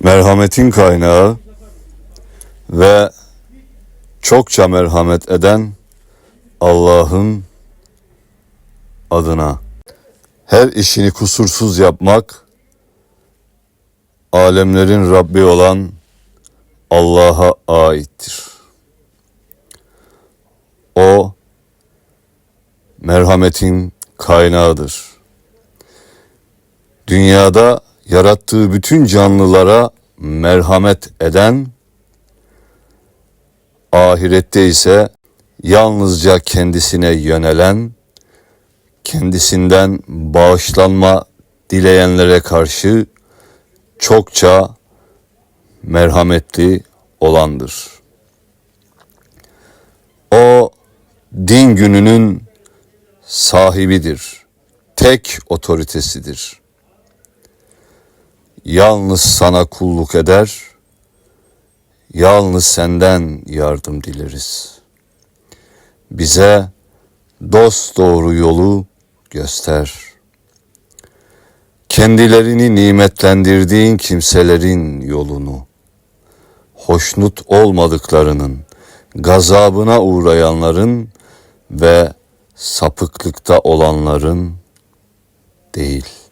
merhametin kaynağı ve çokça merhamet eden Allah'ın adına. Her işini kusursuz yapmak, alemlerin Rabbi olan Allah'a aittir. O, merhametin kaynağıdır. Dünyada yarattığı bütün canlılara merhamet eden, ahirette ise yalnızca kendisine yönelen, kendisinden bağışlanma dileyenlere karşı çokça merhametli olandır. O din gününün sahibidir. Tek otoritesidir. Yalnız sana kulluk eder, yalnız senden yardım dileriz. Bize dost doğru yolu göster. Kendilerini nimetlendirdiğin kimselerin yolunu, hoşnut olmadıklarının, gazabına uğrayanların ve sapıklıkta olanların değil.''